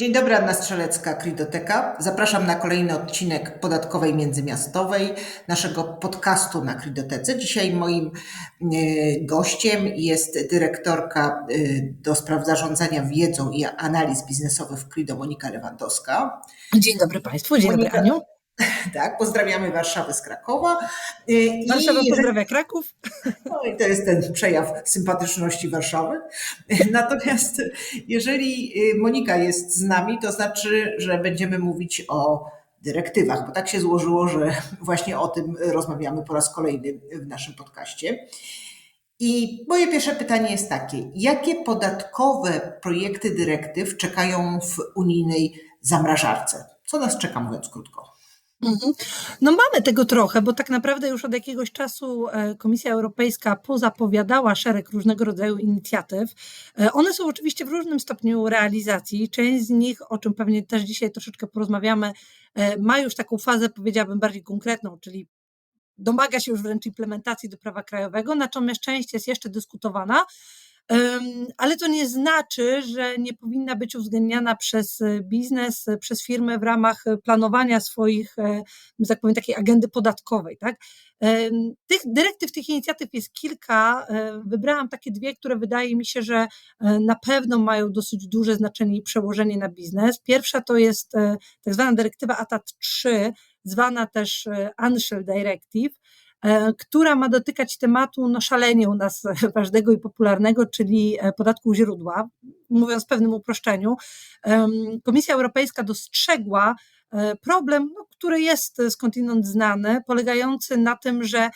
Dzień dobry, Anna Strzelecka, Kridoteka. Zapraszam na kolejny odcinek podatkowej międzymiastowej naszego podcastu na Kridotece. Dzisiaj moim e, gościem jest dyrektorka e, do spraw zarządzania wiedzą i analiz biznesowych w Krido Monika Lewandowska. Dzień dobry Państwu, dzień Monika, dobry Aniu. Tak, pozdrawiamy Warszawę z Krakowa. Y, Warszawa I, pozdrawia Kraków. No i to jest ten przejaw sympatyczności Warszawy. Natomiast jeżeli y, Monika jest z nami, to znaczy, że będziemy mówić o dyrektywach, bo tak się złożyło, że właśnie o tym rozmawiamy po raz kolejny w naszym podcaście. I moje pierwsze pytanie jest takie: jakie podatkowe projekty dyrektyw czekają w unijnej zamrażarce? Co nas czeka, mówiąc krótko? Mhm. No mamy tego trochę, bo tak naprawdę już od jakiegoś czasu e, Komisja Europejska pozapowiadała szereg różnego rodzaju inicjatyw. E, one są oczywiście w różnym stopniu realizacji. Część z nich, o czym pewnie też dzisiaj troszeczkę porozmawiamy, e, ma już taką fazę, powiedziałabym, bardziej konkretną, czyli domaga się już wręcz implementacji do prawa krajowego, natomiast część jest jeszcze dyskutowana. Ale to nie znaczy, że nie powinna być uwzględniana przez e, biznes, e, przez firmy w ramach e, planowania swoich, tak powiem, takiej agendy podatkowej. Tak? Tych dyrektyw, tych inicjatyw jest kilka. Wybrałam takie dwie, które wydaje mi się, że na pewno mają dosyć duże znaczenie i przełożenie na biznes. Pierwsza to jest tak zwana dyrektywa ATAT 3, zwana też Unshell Directive która ma dotykać tematu no, szalenie u nas ważnego i popularnego, czyli e, podatku źródła. Mówiąc w pewnym uproszczeniu, Komisja Europejska dostrzegła e, problem, no, który jest skądinąd znany, polegający na tym, że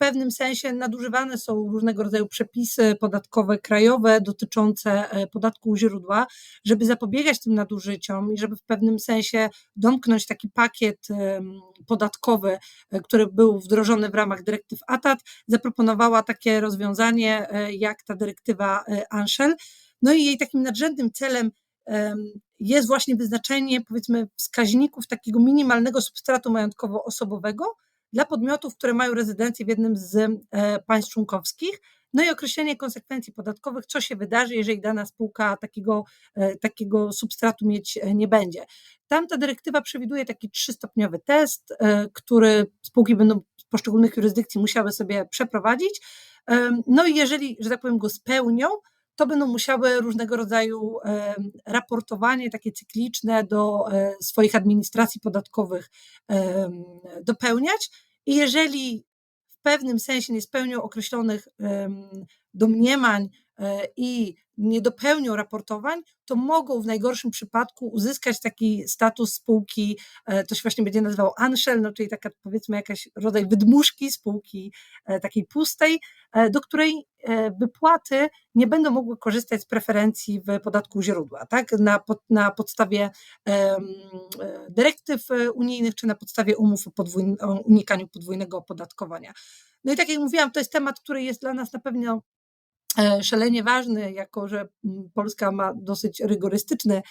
pewnym sensie nadużywane są różnego rodzaju przepisy podatkowe krajowe dotyczące e, podatku u źródła, żeby zapobiegać tym nadużyciom i żeby w pewnym sensie domknąć taki pakiet podatkowy, e, który był wdrożony w ramach dyrektyw ATAT, zaproponowała takie rozwiązanie e, jak ta dyrektywa ANSHEL. No i jej takim nadrzędnym celem jest właśnie wyznaczenie, powiedzmy, wskaźników takiego minimalnego substratu majątkowo-osobowego, dla podmiotów, które mają rezydencję w jednym z e, państw członkowskich. No i określenie konsekwencji podatkowych, co się wydarzy, jeżeli dana spółka takiego, e, takiego substratu mieć e, nie będzie. Tamta dyrektywa przewiduje taki trzystopniowy test, który spółki będą z poszczególnych jurysdykcji musiały sobie przeprowadzić. No i jeżeli, że tak powiem, go spełnią, to będą musiały różnego rodzaju raportowanie takie cykliczne do e, swoich administracji podatkowych dopełniać. I jeżeli w pewnym sensie nie spełnią określonych domniemań i nie dopełnią raportowań, to mogą w najgorszym przypadku uzyskać taki status spółki, e, to się właśnie będzie nazywał Anshel, no czyli taka powiedzmy jakaś rodzaj wydmuszki spółki e, takiej pustej, e, do której wypłaty nie będą mogły korzystać z preferencji w podatku źródła, tak? Na, na podstawie dyrektyw unijnych czy na podstawie umów o, o unikaniu podwójnego opodatkowania. No i tak jak mówiłam, to jest temat, który jest dla nas na pewno szalenie ważny, jako że mm, Polska ma dosyć rygorystyczny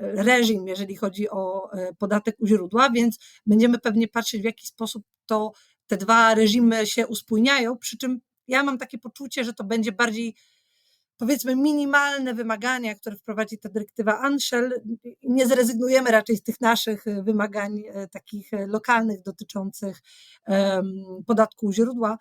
reżim, jeżeli chodzi o e, podatek u źródła, więc będziemy pewnie patrzeć, w jaki sposób to te dwa reżimy się uspójniają, przy czym ja mam takie poczucie, że to będzie bardziej powiedzmy minimalne wymagania, które wprowadzi ta dyrektywa Anshel. Nie zrezygnujemy raczej z tych naszych wymagań e, takich lokalnych dotyczących podatku u źródła,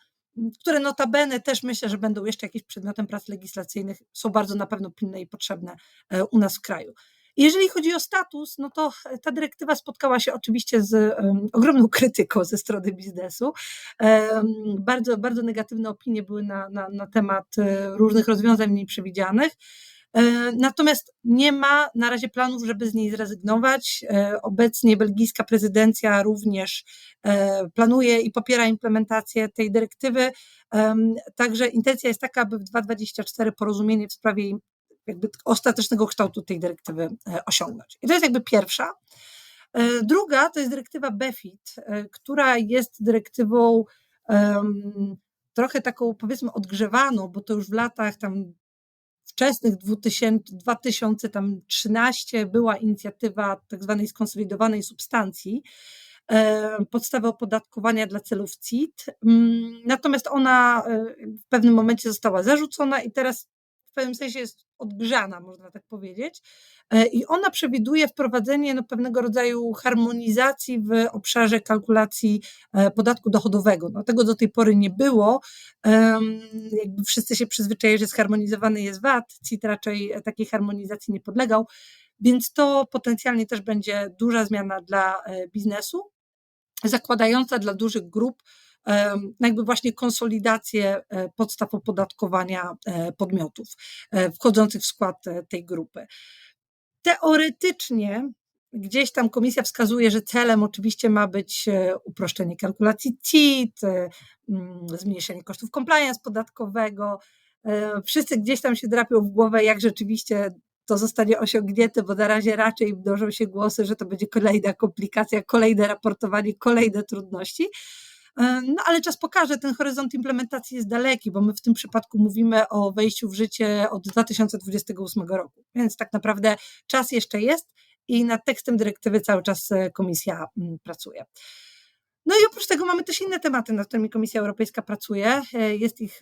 które notabene też myślę, że będą jeszcze jakieś przedmiotem prac legislacyjnych, są bardzo na pewno pilne i potrzebne e, u nas w kraju. Jeżeli chodzi o status, no to ta dyrektywa spotkała się oczywiście z ogromną krytyką ze strony biznesu. Bardzo, bardzo negatywne opinie były na, na, na temat e, różnych rozwiązań mniej przewidzianych. E, natomiast nie ma na razie planów, żeby z niej zrezygnować. E, obecnie belgijska prezydencja również e, planuje i popiera implementację tej dyrektywy. Także intencja jest taka, aby w 2024 porozumienie w sprawie jakby ostatecznego kształtu tej dyrektywy osiągnąć. I to jest jakby pierwsza. Druga to jest dyrektywa BEFIT, która jest dyrektywą trochę taką powiedzmy odgrzewaną, bo to już w latach tam wczesnych 2000, 2013 była inicjatywa tak zwanej skonsolidowanej substancji, e, podstawy opodatkowania dla celów CIT. Mm, natomiast ona e, w pewnym momencie została zarzucona i teraz pewnym sensie jest odgrzana, można tak powiedzieć. E, I ona przewiduje wprowadzenie no, pewnego rodzaju harmonizacji w obszarze kalkulacji e, podatku dochodowego. No, tego do tej pory nie było. Jakby wszyscy się przyzwyczaili, że zharmonizowany jest VAT, CIT raczej takiej harmonizacji nie podlegał, więc to potencjalnie też będzie duża zmiana dla biznesu, zakładająca dla dużych grup jakby właśnie konsolidację e, podstaw opodatkowania e, podmiotów e, wchodzących w skład tej grupy. Teoretycznie gdzieś tam komisja wskazuje, że celem oczywiście ma być uproszczenie kalkulacji CIT, mm, zmniejszenie kosztów compliance podatkowego. Wszyscy gdzieś tam się drapią w głowę, jak rzeczywiście to zostanie osiągnięte, bo na razie raczej mnożą się głosy, że to będzie kolejna komplikacja, kolejne raportowanie, kolejne trudności. E, no ale czas pokaże, ten horyzont implementacji jest daleki, bo my w tym przypadku mówimy o wejściu w życie od 2028 roku, więc tak naprawdę czas jeszcze jest i nad tekstem dyrektywy cały czas e, komisja mm, pracuje. No i oprócz tego mamy też inne tematy, nad którymi Komisja Europejska pracuje. E, jest ich,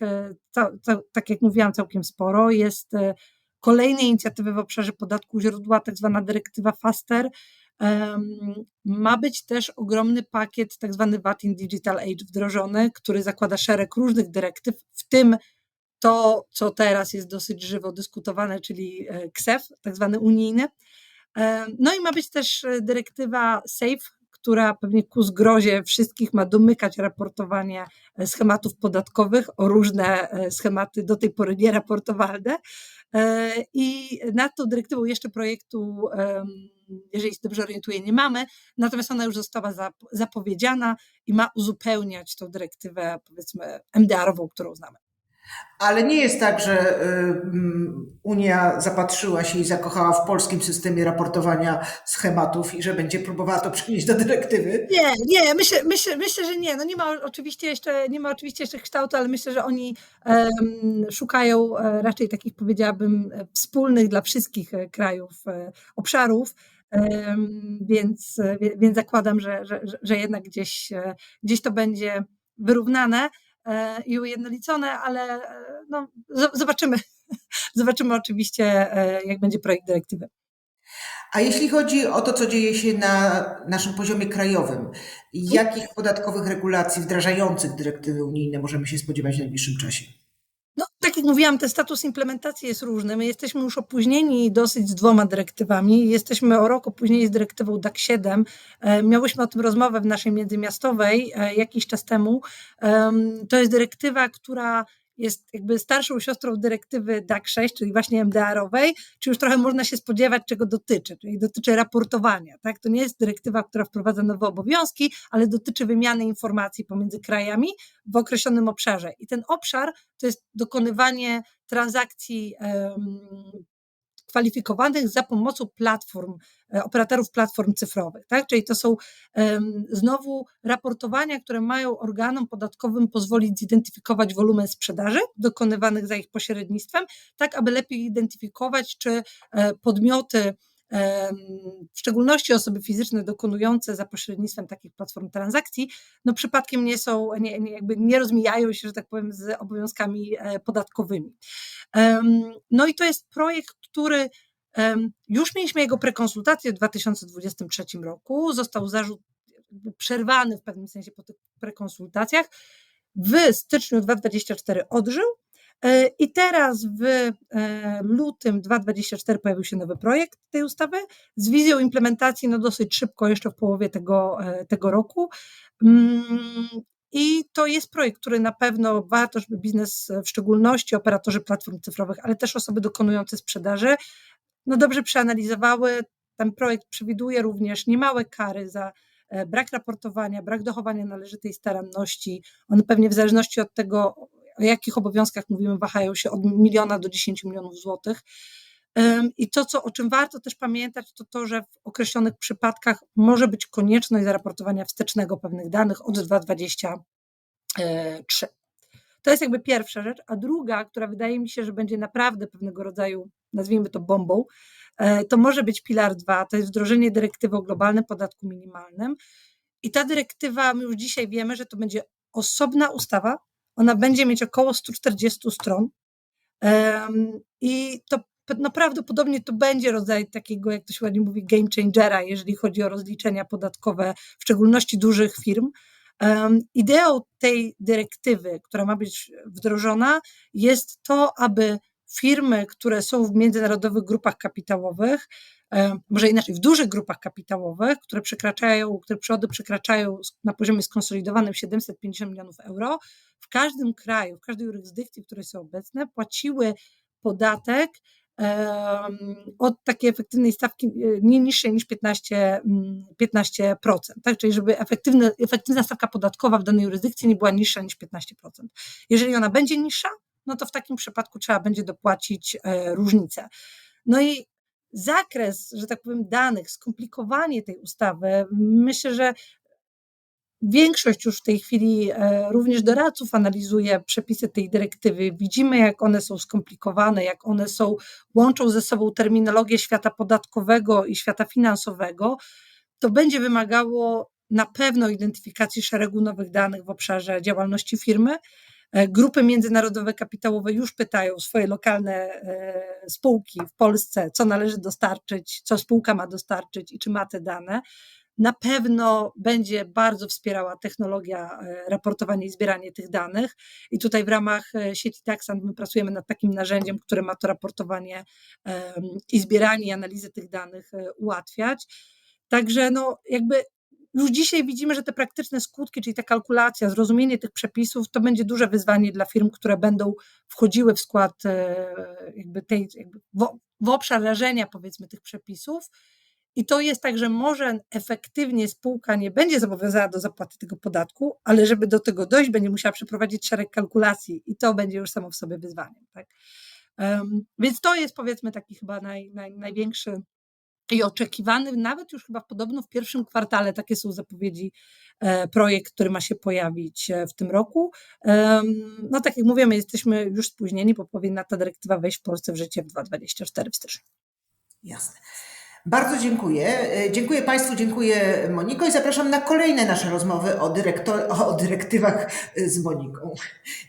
tak jak mówiłam, całkiem sporo. Jest kolejne inicjatywy w obszarze podatku źródła, tak zwana dyrektywa FASTER, ma być też ogromny pakiet, tak zwany VAT in Digital Age wdrożony, który zakłada szereg różnych dyrektyw, w tym to, co teraz jest dosyć żywo dyskutowane, czyli e, KSEF, tak zwany unijny. No i ma być też e, dyrektywa SAFE, która pewnie ku zgrozie wszystkich ma domykać raportowanie e, schematów podatkowych o różne schematy do tej pory nieraportowalne. I nad tą dyrektywą jeszcze projektu jeżeli się dobrze orientuję, nie mamy, natomiast ona już została zapowiedziana i ma uzupełniać tą dyrektywę, powiedzmy, MDR-ową, którą znamy. Ale nie jest tak, że Unia zapatrzyła się i zakochała w polskim systemie raportowania schematów i że będzie próbowała to przenieść do dyrektywy. Nie, nie, myślę, myślę, myślę że nie. No nie ma oczywiście jeszcze, nie ma oczywiście jeszcze kształtu, ale myślę, że oni um, szukają e, raczej takich, powiedziałabym, e, wspólnych dla wszystkich e, krajów obszarów. Więc, więc zakładam, że, że, że jednak gdzieś, gdzieś to będzie wyrównane i ujednolicone, ale e, no, zobaczymy. Zobaczymy oczywiście, e, jak będzie projekt dyrektywy. A jeśli chodzi o to, co dzieje się na naszym poziomie krajowym, jakich podatkowych regulacji wdrażających dyrektywy unijne możemy się spodziewać w najbliższym czasie? No, tak jak mówiłam, ten status implementacji jest różny. My jesteśmy już opóźnieni dosyć z dwoma dyrektywami. Jesteśmy o rok opóźnieni z dyrektywą DAC 7. E, miałyśmy o tym rozmowę w naszej międzymiastowej e, jakiś czas temu. To jest dyrektywa, która jest jakby starszą siostrą dyrektywy DAC 6, czyli właśnie MDR-owej, czy już trochę można się spodziewać, czego dotyczy, czyli dotyczy raportowania. Tak? To nie jest dyrektywa, która wprowadza nowe obowiązki, ale dotyczy wymiany informacji pomiędzy krajami w określonym obszarze. I ten obszar to jest dokonywanie transakcji kwalifikowanych za pomocą platform, e, operatorów platform cyfrowych. Tak? Czyli to są znowu raportowania, które mają organom podatkowym pozwolić zidentyfikować wolumen sprzedaży dokonywanych za ich pośrednictwem, tak aby lepiej identyfikować, czy e, podmioty w szczególności osoby fizyczne dokonujące za pośrednictwem takich platform transakcji, no przypadkiem nie są, nie, nie, jakby nie rozmijają się, że tak powiem, z obowiązkami e, podatkowymi. No i to jest projekt, który już mieliśmy jego prekonsultację w 2023 roku, został zarzut przerwany w pewnym sensie po tych prekonsultacjach. W styczniu 2024 odżył, I teraz w e, lutym 2024 pojawił się nowy projekt tej ustawy z wizją implementacji no dosyć szybko, jeszcze w połowie tego, e, tego roku. Mm, I to jest projekt, który na pewno warto, żeby biznes, w szczególności operatorzy platform cyfrowych, ale też osoby dokonujące sprzedaży, no dobrze przeanalizowały. Ten projekt przewiduje również niemałe kary za brak raportowania, brak dochowania należytej staranności. One pewnie w zależności od tego, o jakich obowiązkach mówimy, wahają się od miliona do 10 milionów złotych. I to, co, o czym warto też pamiętać, to to, że w określonych przypadkach może być konieczność zaraportowania wstecznego pewnych danych od 2023. To jest jakby pierwsza rzecz, a druga, która wydaje mi się, że będzie naprawdę pewnego rodzaju, nazwijmy to bombą, e, to może być pilar 2, to jest wdrożenie dyrektywy o globalnym podatku minimalnym. I ta dyrektywa, my już dzisiaj wiemy, że to będzie osobna ustawa, ona będzie mieć około 140 stron. I to no, prawdopodobnie to będzie rodzaj takiego, jak to się ładnie mówi, game changera, jeżeli chodzi o rozliczenia podatkowe, w szczególności dużych firm. Ideą tej dyrektywy, która ma być wdrożona, jest to, aby firmy, które są w międzynarodowych grupach kapitałowych, może inaczej, w dużych grupach kapitałowych, które przekraczają, które przychody przekraczają na poziomie skonsolidowanym 750 milionów euro, w każdym kraju, w każdej jurysdykcji, w której są obecne, płaciły podatek od takiej efektywnej stawki e, nie niższej niż 15%. mm, 15% tak? Czyli żeby efektywne, efektywna stawka podatkowa w danej jurysdykcji nie była niższa niż 15%. Jeżeli ona będzie niższa, no to w takim przypadku trzeba będzie dopłacić e, różnicę. No i zakres, że tak powiem, danych, skomplikowanie tej ustawy, myślę, że Większość już w tej chwili e, również doradców analizuje przepisy tej dyrektywy. Widzimy, jak one są skomplikowane, jak one są, łączą ze sobą terminologię świata podatkowego i świata finansowego. To będzie wymagało na pewno identyfikacji szeregu nowych danych w obszarze działalności firmy. E, Grupy międzynarodowe kapitałowe już pytają swoje lokalne e, spółki w Polsce, co należy dostarczyć, co spółka ma dostarczyć i czy ma te dane. Na pewno będzie bardzo wspierała technologia e, raportowania i zbieranie tych danych. I tutaj w ramach e, sieci Taxant my pracujemy nad takim narzędziem, które ma to raportowanie i zbieranie i analizę tych danych e, ułatwiać. Także no jakby już dzisiaj widzimy, że te praktyczne skutki, czyli ta kalkulacja, zrozumienie tych przepisów, to będzie duże wyzwanie dla firm, które będą wchodziły w skład jakby tej, jakby w, w obszar rażenia powiedzmy tych przepisów. I to jest tak, że może efektywnie spółka nie będzie zobowiązana do zapłaty tego podatku, ale żeby do tego dojść, będzie musiała przeprowadzić szereg kalkulacji i to będzie już samo w sobie wyzwaniem. Tak? Um, więc to jest powiedzmy taki chyba naj, naj, największy i oczekiwany, nawet już chyba podobno w pierwszym kwartale, takie są zapowiedzi, e, projekt, który ma się pojawić e, w tym roku. No tak jak mówimy, jesteśmy już spóźnieni, bo powinna ta dyrektywa wejść w Polsce w życie w 2024 w styczniu. Jasne. Bardzo dziękuję. E, Dziękuję Państwu, dziękuję Moniko i zapraszam na kolejne nasze rozmowy o, dyrektor- o dyrektywach e, z Moniką.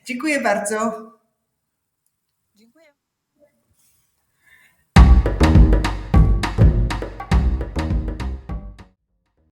Dziękuję bardzo.